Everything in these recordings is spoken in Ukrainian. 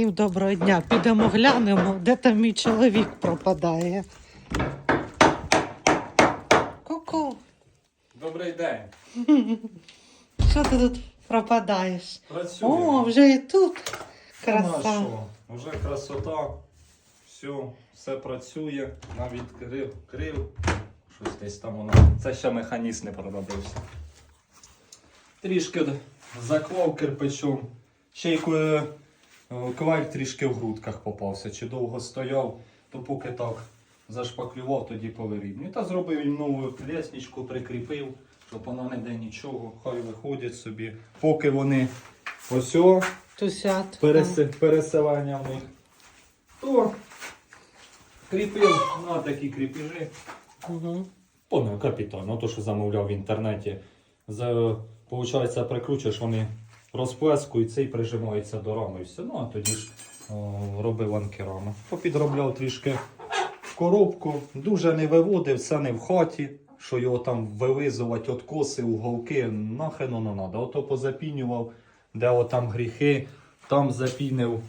Всім Доброго дня. Підемо глянемо, де там мій чоловік пропадає. Ку-ку, Добрий день. що ти тут пропадаєш? Працюємо. О, вже і тут Ну, краса. що? Вже красота. Все, все працює. Навіть крив, крив. Щось десь там воно. Це ще механізм не проробився. Трішки заклав кирпичом. Ще й е, кваль трішки в грудках попався. Чи довго стояв, то поки так зашпаклював, тоді повирівнюю. Та зробив їм нову лесничку, прикріпив, щоб воно не де нічого. Хай виходять собі. Поки вони ось Тусят. пересе, переселення в них. То кріпив на такі кріпіжі. Угу. Понял, капітально, то, що замовляв в інтернеті. За, получається, прикручуєш, вони розплескуються і прижимаються до рами. І все. Ну, а тоді ж о, робив анкерами. Попідробляв трішки коробку, дуже не виводив, все не в хаті, що його там вилизувати, откоси, уголки, нахрен воно надо. Ото позапінював, де отам гріхи, там запінив,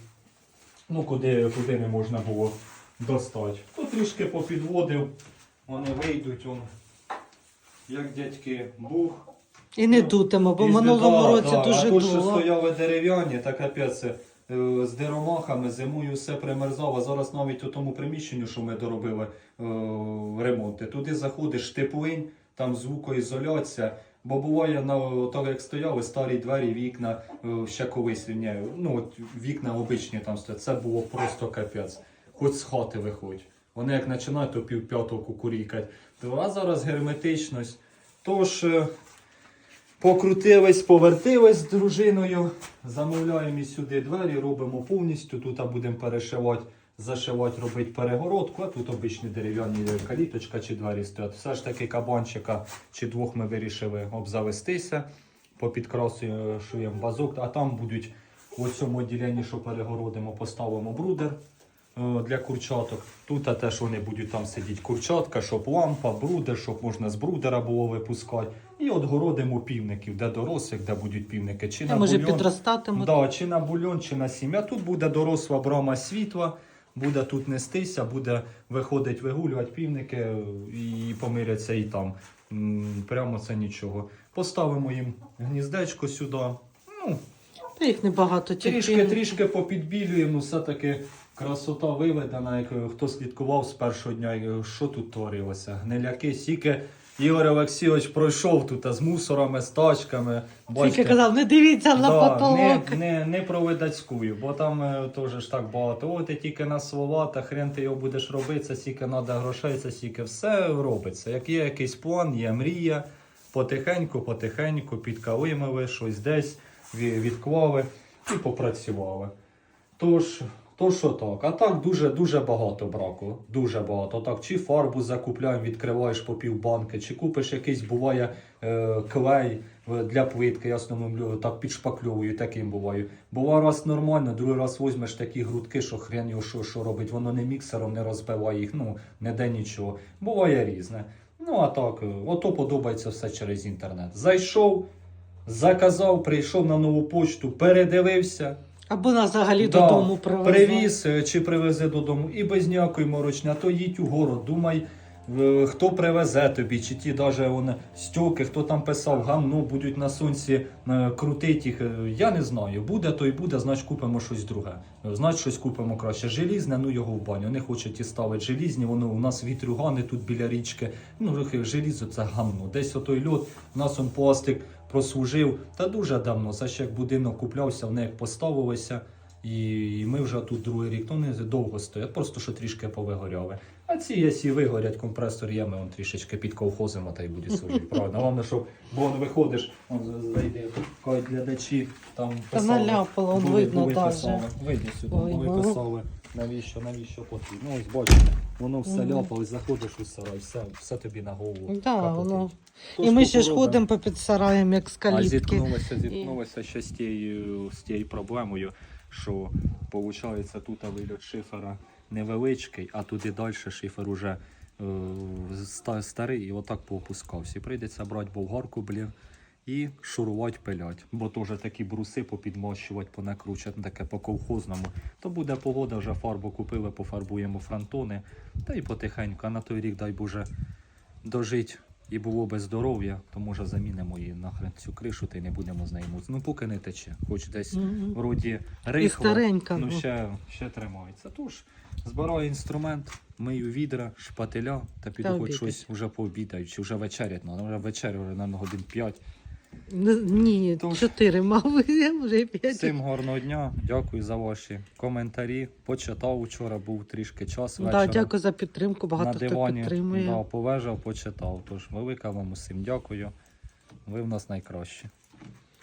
ну куди, куди не можна було достати. То трішки попідводив, вони вийдуть, он, як дядьки бух. І не дутимо, бо в минулому році дуже а то, що дуло. стояли дерев'яні, та капець, е, з деромахами зимою все примерзало. Зараз навіть у тому приміщенню, що ми доробили е, ремонти, туди заходиш теплинь, там звукоізоляція. Бо буває, на, так як стояли старі двері, вікна, е, ще колись ні, ну, от вікна обичні там стоять, це було просто капець. Хоч з хати виходь. Вони як починають, то пів п'ятого кукурікать. То, а зараз герметичність. Тож. е, Покрутились, повертились з дружиною, замовляємо і сюди двері, робимо повністю. Тут будемо перешивати, зашивати, робити перегородку, а тут обичні дерев'яні каліточка чи двері стоять. Все ж таки кабанчика чи двох ми вирішили обзавестися, попідкрасуємо базок, а там будуть у цьому відділенні, що перегородимо, поставимо брудер е, для курчаток. Тут теж вони будуть там сидіти курчатка, щоб лампа, брудер, щоб можна з брудера було випускати. І отгородимо півників, де дорослих, де будуть півники. Чи на може бульйон, підростатимуть? да, чи на бульйон, чи на сім'я. Тут буде доросла брама світла, буде тут нестися, буде виходить вигулювати півники е, і помиряться і там. Прямо це нічого. Поставимо їм гніздечко сюди. Ну, Та їх небагато Трішки, тільки. трішки попідбілюємо, все-таки красота виведена, як е, хто слідкував з першого дня, е, що тут творилося. Гниляки, стільки Ігор Олексійович пройшов тут з мусорами, з тачками. Тільки казав, не дивіться на Да, потолок. не, не, не про видацькую, бо там е, теж ж так багато. О, ти тільки на слова, та хрен ти його будеш робити, це стільки треба грошей, це стільки все робиться. Як є якийсь план, є мрія, потихеньку, потихеньку підкалимили, щось десь відклали і попрацювали. Тож, то що так, а так дуже-дуже багато браку. Дуже багато. Так, чи фарбу закупляємо, відкриваєш по півбанки, чи купиш якийсь буває е, клей е, для плитки, я так підшпакльовую, таким буваю. Буває раз нормально, другий раз візьмеш такі грудки, що хрен його що, що робить, воно не міксером не розбиває їх, ну не де нічого. Буває різне. Ну а так, е, ото подобається все через інтернет. Зайшов, заказав, прийшов на нову почту, передивився. Або нас взагалі Да, додому привезли. Привіз е, чи привезе додому і без ніякої морочня, то їдь у город, думай, хто привезе тобі, чи ті даже вони стьоки, хто там писав, гамно будуть на сонці е, крутити їх. Е, Я не знаю. Буде, то й буде, значить купимо щось друге. Е, Значить щось купимо краще. Желізне, ну його в баню. Не хочуть і ставити желізні, воно у нас вітрюгани тут біля річки. Ну, желізо це гамно. Десь отой льот, у нас он пластик прослужив. Та дуже давно. Це ще як будинок куплявся, вони як поставилися. І ми вже тут другий рік, ну не довго стоять, просто що трішки повигоряли. А ці, якщо вигорять, компресор є, ми он трішечки підковхозимо та й буде служити. Правильно, головне, щоб бо он виходиш, он зайде, кажуть глядачі, там Та писали. наляпало, були- видно були писали. Видно сюди, Ой, були ну. писали, навіщо, навіщо потрібно. Ну, ось бачите, воно все Мгм. ляпало, заходиш у сарай, все, все тобі на голову. Да, воно. Тож І ми ще ж ходимо по під сараєм, як з А калітки. зіткнулися, зіткнулися ще з тією, з тією проблемою, що виходить тут вильот шифера невеличкий, а туди далі шифер уже е, старий і отак поопускався. І прийдеться брати болгарку, блін, і шурувати пилять. Бо теж такі бруси попідмощувати, понакручувати, таке по колхозному. То буде погода, вже фарбу купили, пофарбуємо фронтони. Та й потихеньку, а на той рік, дай Боже, дожить і було би здоров'я, то може замінимо її нахрен цю кришу та й не будемо з нею мути. Ну поки не тече, хоч десь Мгм. вроді рихло, старенька. ну ну. ще, ще тримається. Тож збираю інструмент, мию відра, шпателя та піду Та хоч обідать. щось вже пообідаю, чи вже вечерять. Ну, вже вечерю вже на годин 5. Н- Ні, Тож- чотири мав, я вже п'ять. Всім гарного дня, дякую за ваші коментарі. Почитав вчора, був трішки час Да, дякую за підтримку. Багато на хто дивані підтримує. да, повежав, почитав. Тож велика вам усім дякую. Ви в нас найкращі.